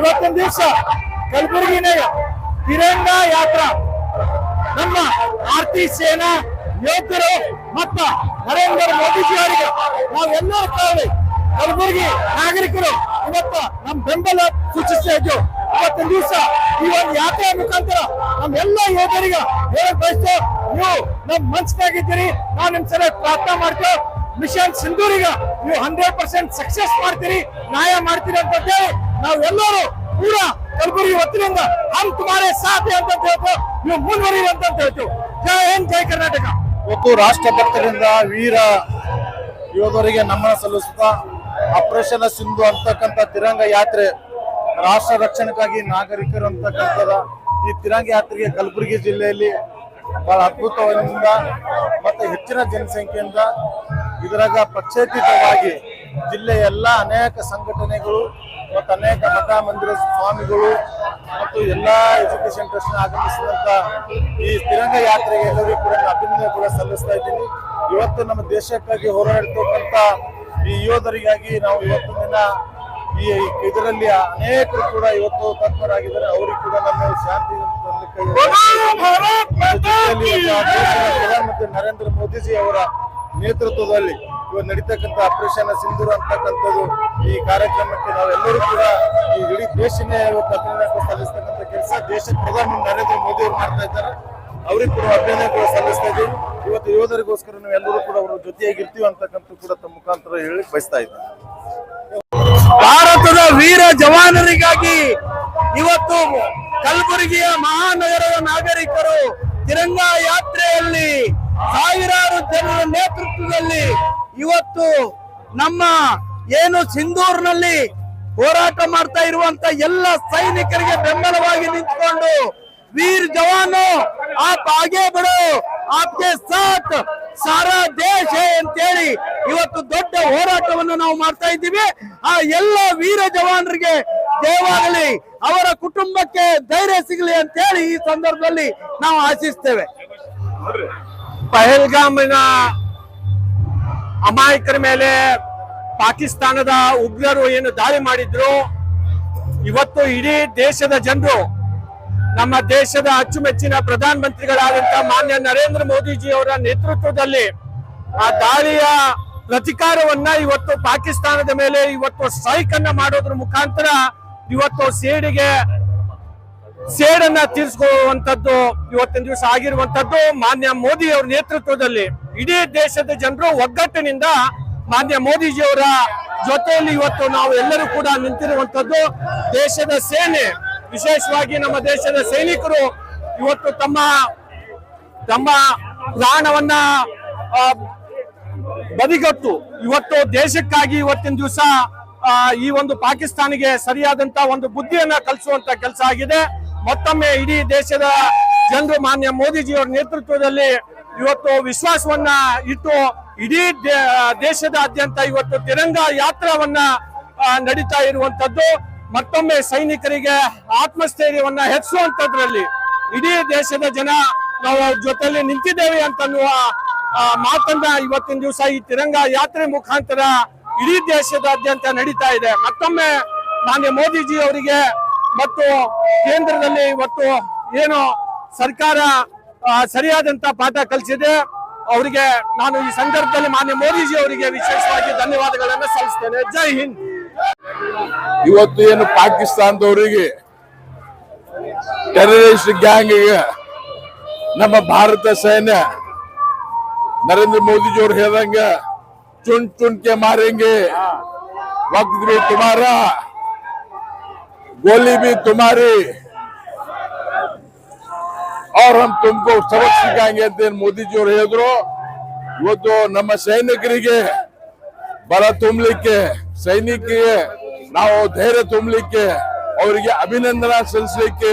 ಇವತ್ತಿನ ದಿವಸ ಕಲಬುರಗಿನಾಗ ತಿರಂಗ ಯಾತ್ರಾ. ನಮ್ಮ ಆರ್ತಿ ಸೇನಾ ಯೋಧರು ಮತ್ತ ನರೇಂದ್ರ ಮೋದಿಜಿ ಅವರಿಗೆ ನಾವೆಲ್ಲರೂ ಕಾವಲಿ ಕಲಬುರಗಿ ನಾಗರಿಕರು ಇವತ್ತ ನಮ್ಮ ಬೆಂಬಲ ಸೂಚಿಸ್ತಾ ಇದ್ದು ಇವತ್ತಿನ ದಿವಸ ಈ ಒಂದು ಯಾತ್ರೆಯ ಮುಖಾಂತರ ನಮ್ಮೆಲ್ಲ ಯೋಧರಿಗೆ ಹೇಳಕ್ ಬಯಸ್ತೇವೆ ನೀವು ನಮ್ ಮನ್ಸ್ನಾಗಿದ್ದೀರಿ. ನಾವು ನಿಮ್ ಸಲ ಪ್ರಾರ್ಥನಾ ಮಾಡ್ತೇವೆ. ಮಿಷನ್ ಸಿಂಧೂರಿಗ ನೀವು ಹಂಡ್ರೆಡ್ ಪರ್ಸೆಂಟ್ ಸಕ್ಸಸ್ ಮಾಡ್ತೀರಿ. ನ್ಯಾಯ ಮಾಡ್ತೀರಿ ಅಂತ ಹೇಳಿ ನಾವೆಲ್ಲರೂ ಕೂಡ ಕಲಬುರಗಿ ಒತ್ತಿನಿಂದ ಹಮ್ ತುಮಾರೆ ಸಾಥ್ ಅಂತ ಹೇಳ್ತು ನೀವು ಮುಂದುವರಿ ಅಂತ ಹೇಳ್ತು ಜೈ ಹಿಂದ್, ಜೈ ಕರ್ನಾಟಕ. ಇವತ್ತು ರಾಷ್ಟ್ರಭಕ್ತರಿಂದ ವೀರ ಯೋಧರಿಗೆ ನಮನ ಸಲ್ಲಿಸುತ್ತಾ ಆಪರೇಷನ್ ಸಿಂಧು ಅಂತಕ್ಕಂಥ ತಿರಂಗ ಯಾತ್ರೆ ರಾಷ್ಟ್ರ ರಕ್ಷಣೆಗಾಗಿ ನಾಗರಿಕರು ಅಂತಕ್ಕಂಥದ ಈ ತಿರಂಗ ಯಾತ್ರೆಗೆ ಕಲಬುರಗಿ ಜಿಲ್ಲೆಯಲ್ಲಿ ಬಹಳ ಅದ್ಭುತವಾದ ಮತ್ತೆ ಹೆಚ್ಚಿನ ಜನಸಂಖ್ಯೆಯಿಂದ ಇದರಾಗ ಪಕ್ಷೇತೀತವಾಗಿ ಜಿಲ್ಲೆಯ ಎಲ್ಲ ಅನೇಕ ಸಂಘಟನೆಗಳು ಮತ್ತು ಅನೇಕ ಮಠ ಮಂದಿರ ಸ್ವಾಮಿಗಳು ಮತ್ತು ಎಲ್ಲಾ ಎಜುಕೇಶನ್ ಟ್ರಸ್ಟ್ ಆಗಮಿಸಿದಂತ ಈ ತಿರಂಗ ಯಾತ್ರೆಗೆ ಎಲ್ಲರಿಗೂ ಕೂಡ ನಾನು ಅಭಿನಂದನೆ ಕೂಡ ಸಲ್ಲಿಸ್ತಾ ಇದ್ದೀನಿ. ಇವತ್ತು ನಮ್ಮ ದೇಶಕ್ಕಾಗಿ ಹೋರಾಡ್ತಕ್ಕಂತ ಈ ಯೋಧರಿಗಾಗಿ ನಾವು ಇವತ್ತು ದಿನ ಈ ಇದರಲ್ಲಿ ಅನೇಕರು ಕೂಡ ಇವತ್ತು ತತ್ಪರಾಗಿದ್ದಾರೆ ಅವರಿಗೆ ಕೂಡ ನಮ್ಮ ಶಾಂತಿ ಪ್ರಧಾನಮಂತ್ರಿ ನರೇಂದ್ರ ಮೋದಿಜಿ ಅವರ ನೇತೃತ್ವದಲ್ಲಿ ಇವತ್ತು ನಡೀತಕ್ಕಂಥ ಆಪರೇಷನ್ ಸಿಂಧೂರ ಅಂತಕ್ಕಂಥದ್ದು ಈ ಕಾರ್ಯಕ್ರಮಕ್ಕೆ ನಾವೆಲ್ಲರೂ ಕೂಡ ಈ ಇಡೀ ದೇಶನೇ ಇವತ್ತು ಅಭಿನಂದನೆ ಸಲ್ಲಿಸ್ತಕ್ಕಂಥ ಕೆಲಸ. ದೇಶದ ಪ್ರಧಾನಿ ನರೇಂದ್ರ ಮೋದಿ ಅವರು ಮಾಡ್ತಾ ಇದ್ದಾರೆ. ಅವ್ರಿಗೆ ಕೂಡ ಅಭಿನಂದನೆ ಕೂಡ ಸಲ್ಲಿಸ್ತಾ ಇದ್ದೀವಿ. ಇವತ್ತು ಯೋಧರಿಗೋಸ್ಕರ ನಾವು ಎಲ್ಲರೂ ಕೂಡ ಅವರು ಜೊತೆಯಾಗಿರ್ತೀವಿ ಅಂತಕ್ಕಂಥ ಕೂಡ ತಮ್ಮ ಮುಖಾಂತರ ಹೇಳಿ ಬಯಸ್ತಾ ಇದ್ದಾರೆ ಭಾರತದ ವೀರ ಜವಾನರಿಗಾಗಿ ಇವತ್ತು ಕಲಬುರಗಿಯ ಮಹಾನಗರದ ನಾಗರಿಕರು ತಿರಂಗ ಯಾತ್ರೆಯಲ್ಲಿ ಸಾವಿರಾರು ಜನರ ನೇತೃತ್ವದಲ್ಲಿ ಇವತ್ತು ನಮ್ಮ ಏನು ಸಿಂಧೂರ್ನಲ್ಲಿ ಹೋರಾಟ ಮಾಡ್ತಾ ಇರುವಂತ ಎಲ್ಲ ಸೈನಿಕರಿಗೆ ಬೆಂಬಲವಾಗಿ ನಿಂತ್ಕೊಂಡು ವೀರ್ ಜವಾನು, ಆಪ್ ಆಗೇ ಬಿಡು, ಆಪ್ಗೆ ಸಾಥ್ ಸಾರಾ ದೇಶ ಅಂತೇಳಿ ಇವತ್ತು ದೊಡ್ಡ ಹೋರಾಟವನ್ನು ನಾವು ಮಾಡ್ತಾ ಇದ್ದೀವಿ. ಆ ಎಲ್ಲ ವೀರ ಜವಾನರಿಗೆ ದೇವಾಗಲಿ, ಅವರ ಕುಟುಂಬಕ್ಕೆ ಧೈರ್ಯ ಸಿಗಲಿ ಅಂತೇಳಿ ಈ ಸಂದರ್ಭದಲ್ಲಿ ನಾವು ಆಶಿಸ್ತೇವೆ. ಪಹಲ್ಗಾಮಿನ ಅಮಾಯಕರ ಮೇಲೆ ಪಾಕಿಸ್ತಾನದ ಉಗ್ರರು ಏನು ದಾಳಿ ಮಾಡಿದ್ರು, ಇವತ್ತು ಇಡೀ ದೇಶದ ಜನರು, ನಮ್ಮ ದೇಶದ ಅಚ್ಚುಮೆಚ್ಚಿನ ಪ್ರಧಾನ ಮಂತ್ರಿಗಳಾದಂತ ಮಾನ್ಯ ನರೇಂದ್ರ ಮೋದಿಜಿ ಅವರ ನೇತೃತ್ವದಲ್ಲಿ ಆ ದಾಳಿಯ ಪ್ರತಿಕಾರವನ್ನ ಇವತ್ತು ಪಾಕಿಸ್ತಾನದ ಮೇಲೆ ಇವತ್ತು ಸ್ಟ್ರೈಕ್ ಅನ್ನ ಮಾಡೋದ್ರ ಮುಖಾಂತರ ಇವತ್ತು ಸೇಡಿಗೆ ಸೇಡನ್ನ ತೀರಿಸಿಕೊಳ್ಳುವಂತದ್ದು ಇವತ್ತಿನ ದಿವಸ ಆಗಿರುವಂತದ್ದು ಮಾನ್ಯ ಮೋದಿ ಅವರ ನೇತೃತ್ವದಲ್ಲಿ. ಇಡೀ ದೇಶದ ಜನರು ಒಗ್ಗಟ್ಟಿನಿಂದ ಮಾನ್ಯ ಮೋದಿಜಿಯವರ ಜೊತೆಯಲ್ಲಿ ಇವತ್ತು ನಾವು ಎಲ್ಲರೂ ಕೂಡ ನಿಂತಿರುವಂತದ್ದು ದೇಶದ ಸೇನೆ, ವಿಶೇಷವಾಗಿ ನಮ್ಮ ದೇಶದ ಸೈನಿಕರು ಇವತ್ತು ತಮ್ಮ ತಮ್ಮ ಪ್ರಾಣವನ್ನ ಬದಿಗಟ್ಟು. ಇವತ್ತು ದೇಶಕ್ಕಾಗಿ ಇವತ್ತಿನ ದಿವಸ ಈ ಒಂದು ಪಾಕಿಸ್ತಾನಿಗೆ ಸರಿಯಾದಂತ ಒಂದು ಬುದ್ಧಿಯನ್ನ ಕಲಿಸುವಂತ ಕೆಲಸ ಆಗಿದೆ. ಮತ್ತೊಮ್ಮೆ ಇಡೀ ದೇಶದ ಜನರು ಮಾನ್ಯ ಮೋದಿಜಿಯವರ ನೇತೃತ್ವದಲ್ಲಿ ಇವತ್ತು ವಿಶ್ವಾಸವನ್ನ ಇಟ್ಟು ಇಡೀ ದೇಶದಾದ್ಯಂತ ಇವತ್ತು ತಿರಂಗ ಯಾತ್ರವನ್ನ ನಡೀತಾ ಇರುವಂತದ್ದು. ಮತ್ತೊಮ್ಮೆ ಸೈನಿಕರಿಗೆ ಆತ್ಮಸ್ಥೈರ್ಯವನ್ನ ಹೆಚ್ಚಿಸುವಂತದ್ರಲ್ಲಿ ಇಡೀ ದೇಶದ ಜನ ನಾವು ಜೊತೆಯಲ್ಲಿ ನಿಂತಿದ್ದೇವೆ ಅಂತನ್ನುವ ಮಾತನ್ನ ಇವತ್ತಿನ ದಿವಸ ಈ ತಿರಂಗ ಯಾತ್ರೆ ಮುಖಾಂತರ ಇಡೀ ದೇಶದಾದ್ಯಂತ ನಡೀತಾ ಇದೆ. ಮತ್ತೊಮ್ಮೆ ಮಾನ್ಯ ಮೋದಿಜಿ ಅವರಿಗೆ ಮತ್ತು ಕೇಂದ್ರದಲ್ಲಿ ಇವತ್ತು ಏನು ಸರ್ಕಾರ ಸರಿಯಾದಂತ ಪಾಠ ಕಲಿಸಿದೆ. ಅವರಿಗೆ ನಾನು ಈ ಸಂದರ್ಭದಲ್ಲಿ ಮಾನ್ಯ ಮೋದಿಜಿ ಅವರಿಗೆ ವಿಶೇಷವಾಗಿ ಧನ್ಯವಾದಗಳನ್ನು ಸಲ್ಲಿಸ್ತೇನೆ. ಜೈ ಹಿಂದ್. ಇವತ್ತು ಏನು ಪಾಕಿಸ್ತಾನದವರಿಗೆ ಟೆರರಿಸ್ಟ್ ಗ್ಯಾಂಗ್ಗೆ ನಮ್ಮ ಭಾರತ ಸೈನ್ಯ ನರೇಂದ್ರ ಮೋದಿಜಿಯವರು ಹೇಳ್ದಂಗ, ಚುಣ್ ಚುಣ್ಕೆ ಮಾರಂಗೆ ವಕ್ತ್ ತುಮಾರ, ಗೋಲಿ ಬಿ ತುಮಾರಿ. ಅವ್ರು ನಮ್ ತುಂಬು ಸಬಕ್ ಸಿಗಂಗೆ ಅಂತ ಏನ್ ಮೋದಿಜಿಯವರು ಹೇಳಿದ್ರು. ಇವತ್ತು ನಮ್ಮ ಸೈನಿಕರಿಗೆ ಬಲ ತುಂಬಲಿಕ್ಕೆ, ಸೈನಿಕರಿಗೆ ನಾವು ಧೈರ್ಯ ತುಂಬಲಿಕ್ಕೆ, ಅವರಿಗೆ ಅಭಿನಂದನೆ ಸಲ್ಲಿಸಲಿಕ್ಕೆ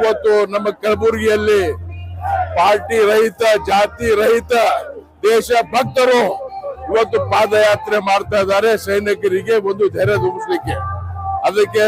ಇವತ್ತು ನಮ್ಮ ಕಲಬುರಗಿಯಲ್ಲಿ ಪಾರ್ಟಿ ರಹಿತ, ಜಾತಿ ರಹಿತ, ದೇಶ ಭಕ್ತರು ಇವತ್ತು ಪಾದಯಾತ್ರೆ ಮಾಡ್ತಾ ಇದ್ದಾರೆ ಸೈನಿಕರಿಗೆ ಒಂದು ಧೈರ್ಯ ತುಂಬಿಸ್ಲಿಕ್ಕೆ. ಅದಕ್ಕೆ